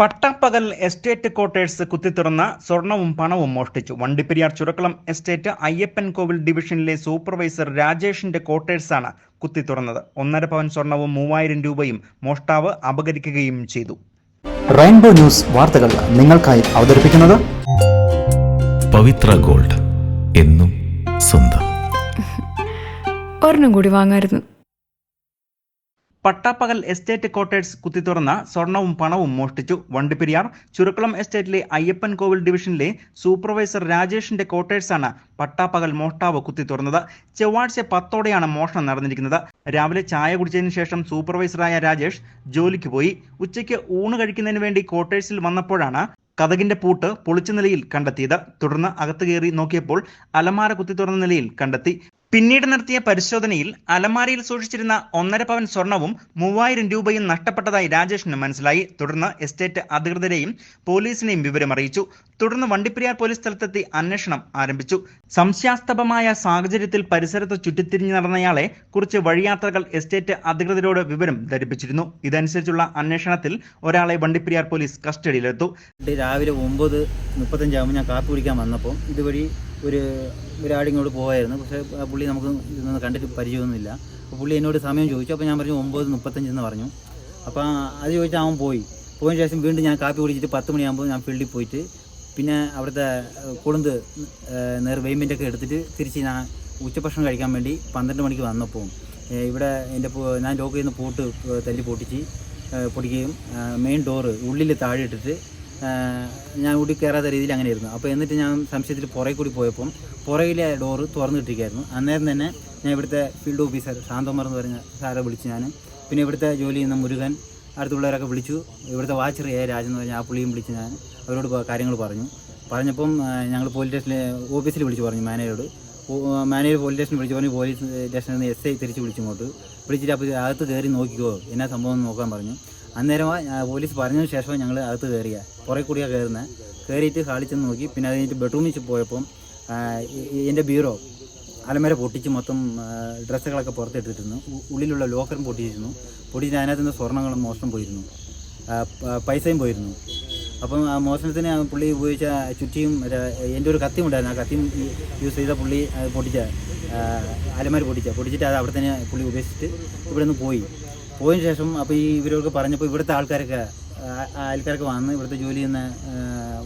പട്ടപ്പകൽ estate quarters കുത്തിത്തുറന്ന സ്വർണവും പണവും മോഷ്ടിച്ചു. വണ്ടിപ്പെരിയാർ ചുരക്കളം എസ്റ്റേറ്റ് അയ്യപ്പൻ കോവിൽ ഡിവിഷനിലെ സൂപ്പർവൈസർ രാജേഷിന്റെ ക്വാർട്ടേഴ്സാണ് കുത്തിത്തുറന്നത് ഒന്നര പവൻ സ്വർണവും മൂവായിരം രൂപയും മോഷ്ടാവ് അപകരിക്കുകയും ചെയ്തു. റെയിൻബോ ന്യൂസ് വാർത്തകൾ നിങ്ങൾക്കായി അവതരിപ്പിക്കുന്നത് പവിത്ര ഗോൾഡ് എന്നും സ്വന്തം. ഒരെണ്ണം കൂടി വാങ്ങായിരുന്നു. പട്ടാപ്പകൽ എസ്റ്റേറ്റ് ക്വാർട്ടേഴ്സ് കുത്തിത്തുറന്ന സ്വർണവും പണവും മോഷ്ടിച്ചു. വണ്ടിപ്പെരിയാർ ചുരുക്കുളം എസ്റ്റേറ്റിലെ അയ്യപ്പൻ കോവിൽ ഡിവിഷനിലെ സൂപ്പർവൈസർ രാജേഷിന്റെ ക്വാർട്ടേഴ്സാണ് പട്ടാപ്പകൽ മോഷ്ടാവ് കുത്തിത്തുറന്നത് ചൊവ്വാഴ്ച പത്തോടെയാണ് മോഷണം നടന്നിരിക്കുന്നത്. രാവിലെ ചായ കുടിച്ചതിന് ശേഷം സൂപ്പർവൈസറായ രാജേഷ് ജോലിക്ക് പോയി. ഉച്ചയ്ക്ക് ഊണ് കഴിക്കുന്നതിന് വേണ്ടി കോട്ടേഴ്സിൽ വന്നപ്പോഴാണ് കതകിന്റെ പൂട്ട് പൊളിച്ച നിലയിൽ കണ്ടെത്തിയത്. തുടർന്ന് അകത്ത് കയറി നോക്കിയപ്പോൾ അലമാര കുത്തി തുറന്ന നിലയിൽ കണ്ടെത്തി. പിന്നീട് നടത്തിയ പരിശോധനയിൽ അലമാരയിൽ സൂക്ഷിച്ചിരുന്ന ഒന്നര പവൻ സ്വർണവും മൂവായിരം രൂപയും നഷ്ടപ്പെട്ടതായി രാജേഷിന് മനസ്സിലായി. തുടർന്ന് എസ്റ്റേറ്റ് അധികൃതരെയും പോലീസിനെയും വിവരമറിയിച്ചു തുടർന്ന് വണ്ടിപ്പെരിയാർ പോലീസ് സ്ഥലത്തെത്തി അന്വേഷണം ആരംഭിച്ചു. സംശയാസ്പദമായ സാഹചര്യത്തിൽ പരിസരത്ത് ചുറ്റിത്തിരിഞ്ഞു നടന്നയാളെ കുറിച്ച് വഴിയാത്രകൾ എസ്റ്റേറ്റ് അധികൃതരോട് വിവരം ധരിപ്പിച്ചിരുന്നു. ഇതനുസരിച്ചുള്ള അന്വേഷണത്തിൽ ഒരാളെ വണ്ടിപ്പെരിയാർ പോലീസ് കസ്റ്റഡിയിലെടുത്തു. രാവിലെ ഒമ്പത് മുപ്പത്തഞ്ചാകുമ്പോൾ ഞാൻ കാപ്പി കുടിക്കാൻ വന്നപ്പോൾ ഇതുവഴി ഒരു ഒരാടിങ്ങോട്ട് പോകായിരുന്നു പക്ഷേ പുള്ളി നമുക്ക് ഇതൊന്നും കണ്ടിട്ട് പരിചയമൊന്നുമില്ല. അപ്പോൾ പുള്ളി എന്നോട് സമയം ചോദിച്ചു. അപ്പോൾ ഞാൻ പറഞ്ഞു ഒമ്പത് മുപ്പത്തഞ്ചെന്ന് പറഞ്ഞു. അപ്പോൾ അത് ചോദിച്ചാൽ അവൻ പോയി. പോയതിന് ശേഷം വീണ്ടും ഞാൻ കാപ്പി കുടിച്ചിട്ട് പത്ത് മണിയാകുമ്പോൾ ഞാൻ ഫീൽഡിൽ പോയിട്ട് പിന്നെ അവിടുത്തെ കൊളുന്ത് ഏഹ്, നേർ വെയ്മെന്റൊക്കെ എടുത്തിട്ട് തിരിച്ച് ഞാൻ ഉച്ചഭക്ഷണം കഴിക്കാൻ വേണ്ടി പന്ത്രണ്ട് മണിക്ക് വന്നപ്പോൾ ഇവിടെ എന്റെ ഞാൻ ലോക്ക് ചെയ്യുന്ന പൂട്ട് തല്ലി പൊട്ടിച്ച് പൊടിക്കുകയും മെയിൻ ഡോറ് ഉള്ളിൽ താഴെ ഇട്ടിട്ട് ഞാൻ ഊട്ടി കയറാത്ത രീതിയിൽ അങ്ങനെ ഇരുന്നു അപ്പോൾ എന്നിട്ട് ഞാൻ സംശയത്തിൽ പുറകെ കൂടി പോയപ്പം പുറകിലെ ഡോറ് തുറന്നിട്ടിരിക്കുകയായിരുന്നു. അന്നേരം തന്നെ ഞാൻ ഇവിടുത്തെ ഫീൽഡ് ഓഫീസർ ശാന്തകുമാർ എന്ന് പറഞ്ഞ സാറെ വിളിച്ച് ഞാൻ പിന്നെ ഇവിടുത്തെ ജോലി ചെയ്യുന്ന മുരുകൻ അടുത്തുള്ളവരൊക്കെ വിളിച്ചു. ഇവിടുത്തെ വാച്ചർ എ രാജൻ എന്ന് പറഞ്ഞ ആ പുള്ളിയും വിളിച്ച് ഞാൻ അവരോട് കാര്യങ്ങൾ പറഞ്ഞു. പറഞ്ഞപ്പം ഞങ്ങൾ പോലീസ് സ്റ്റേഷനിലെ ഓഫീസിൽ വിളിച്ച് പറഞ്ഞു മാനേജറോട്. മാനേജർ പോലീസ് സ്റ്റേഷനിൽ വിളിച്ച് പറഞ്ഞു പോലീസ് സ്റ്റേഷനിൽ നിന്ന് എസ് ഐ തിരിച്ച് വിളിച്ചിങ്ങോട്ട് വിളിച്ചിട്ട് അപ്പോൾ അകത്ത് കയറി നോക്കിക്കോ എന്നാ സംഭവം നോക്കാൻ പറഞ്ഞു. അന്നേരം പോലീസ് പറഞ്ഞതിന് ശേഷം ഞങ്ങൾ അകത്ത് കയറിയ. പുറകെ കൂടിയാണ് കയറുന്നത് കയറിയിട്ട് ഹാളിൽ ചെന്ന് നോക്കി. പിന്നെ അത് കഴിഞ്ഞിട്ട് ബെഡ്റൂമിൽ പോയപ്പം എന്റെ ബീറോ അലമര പൊട്ടിച്ച് മൊത്തം ഡ്രസ്സുകളൊക്കെ പുറത്തെടുത്തിരുന്നു ഉള്ളിലുള്ള ലോക്കറും പൊട്ടിയിരുന്നു പൊട്ടിച്ച് അതിനകത്ത് നിന്ന് സ്വർണങ്ങളും മോഷണം പോയിരുന്നു. പൈസയും പോയിരുന്നു. അപ്പം ആ മോഷണത്തിന് പുള്ളി ഉപയോഗിച്ച ചുറ്റിയും എന്റെ ഒരു കത്തിയും ഉണ്ടായിരുന്നു. ആ കത്തിയും യൂസ് ചെയ്ത പുള്ളി പൊട്ടിച്ച അലമാര പൊട്ടിച്ച പൊട്ടിച്ചിട്ട് അത് അവിടെ തന്നെ പുള്ളി ഉപേക്ഷിച്ചിട്ട് ഇവിടെ നിന്ന് പോയി. പോയതിന് ശേഷം അപ്പോൾ ഈ ഇവരൊക്കെ പറഞ്ഞപ്പോൾ ഇവിടുത്തെ ആൾക്കാരൊക്കെ ആൾക്കാരൊക്കെ വന്ന് ഇവിടുത്തെ ജോലി ചെയ്യുന്ന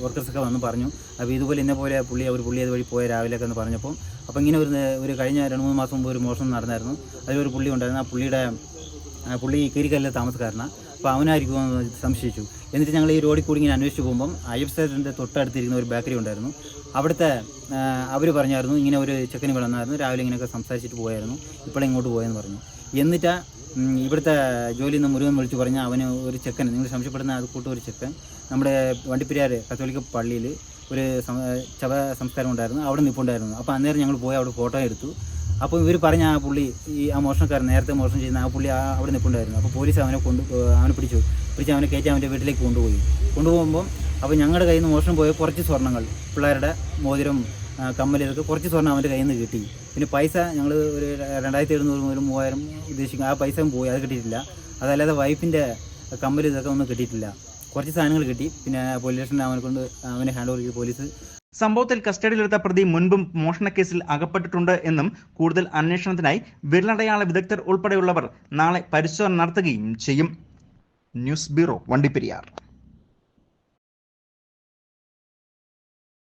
വർക്കേഴ്സൊക്കെ വന്ന് പറഞ്ഞു. അപ്പോൾ ഇതുപോലെ ഇന്ന പോലെ പുള്ളി അവർ പുള്ളി അതുവഴി പോയ രാവിലെയൊക്കെ എന്ന് പറഞ്ഞപ്പോൾ അപ്പോൾ ഇങ്ങനെ ഒരു ഒരു കഴിഞ്ഞ രണ്ട് മൂന്ന് മാസം മുമ്പ് ഒരു മോഷണം നടന്നായിരുന്നു. അതിലൊരു പുള്ളി ഉണ്ടായിരുന്നു. ആ പുള്ളിയുടെ പുള്ളി കീരിക്കല്ലിലെ താമസക്കാരനാണ് അപ്പോൾ അവനായിരിക്കും എന്ന് സംശയിച്ചു. എന്നിട്ട് ഞങ്ങൾ ഈ റോഡിൽ കൂടി ഇങ്ങനെ അന്വേഷിച്ച് പോകുമ്പം അയ്യപ്പ സ്റ്റേഷന്റെ തൊട്ടടുത്തിരിക്കുന്ന ഒരു ബേക്കറി ഉണ്ടായിരുന്നു. അവിടുത്തെ അവർ പറഞ്ഞായിരുന്നു ഇങ്ങനെ ഒരു ചെക്കന് വിളന്നായിരുന്നു രാവിലെ ഇങ്ങനെയൊക്കെ സംസാരിച്ചിട്ട് പോയായിരുന്നു. ഇപ്പോഴെ ഇങ്ങോട്ട് പോയെന്ന് പറഞ്ഞു. എന്നിട്ട് ഇവിടുത്തെ ജോലി നിന്ന് മുരുകൻ വിളിച്ചു പറഞ്ഞാൽ അവന് ഒരു ചെക്കൻ നിങ്ങൾ സംശയപ്പെടുന്ന അത് കൂട്ടൊരു ചെക്കൻ. നമ്മുടെ വണ്ടിപ്പെരിയാർ കത്തോലിക്ക പള്ളിയിൽ ഒരു ചവ സംസ്കാരം ഉണ്ടായിരുന്നു അവിടെ നിൽപ്പുണ്ടായിരുന്നു അപ്പോൾ അന്നേരം ഞങ്ങൾ പോയി അവിടെ ഫോട്ടോ എടുത്തു. അപ്പോൾ ഇവർ പറഞ്ഞ ആ പുള്ളി ഈ ആ മോഷണക്കാരൻ നേരത്തെ മോഷണം ചെയ്യുന്ന ആ പുള്ളി ആ അവിടെ നിൽപ്പുണ്ടായിരുന്നു അപ്പോൾ പോലീസ് അവനെ കൊണ്ട് അവനെ പിടിച്ചു. പിടിച്ച് അവനെ കയറ്റി അവന്റെ വീട്ടിലേക്ക് കൊണ്ടുപോയി. കൊണ്ടുപോകുമ്പോൾ അപ്പോൾ ഞങ്ങളുടെ കയ്യിൽ നിന്ന് മോഷണം പോയ കുറച്ച് സ്വർണങ്ങൾ പിള്ളേരുടെ മോതിരം കമ്മൽ കുറച്ച് സ്വർണം അവന്റെ കയ്യിൽ നിന്ന് കിട്ടി. പിന്നെ പൈസ ഞങ്ങൾ ഒരു രണ്ടായിരത്തി എഴുന്നൂറ് മുതൽ മൂവായിരം ഉദ്ദേശിക്കും ആ പൈസ പോയി അത് കിട്ടിയിട്ടില്ല. അതല്ലാതെ വൈഫിന്റെ കമ്മൽ ഇതൊക്കെ ഒന്നും കിട്ടിയിട്ടില്ല. കുറച്ച് സാധനങ്ങൾ കിട്ടി. പിന്നെ പോലീസ് അവനെ കൊണ്ട് അവനെ ഹാൻഡ് ഓവർ ചെയ്ത് പോലീസ് സംഭവത്തിൽ കസ്റ്റഡിയിലെടുത്ത പ്രതി മുൻപും കേസിൽ അകപ്പെട്ടിട്ടുണ്ട് എന്നും കൂടുതൽ അന്വേഷണത്തിനായി വിരലടയാള വിദഗ്ധർ ഉൾപ്പെടെയുള്ളവർ നാളെ പരിശോധന നടത്തുകയും ചെയ്യും. News bureau Vandiperiyar.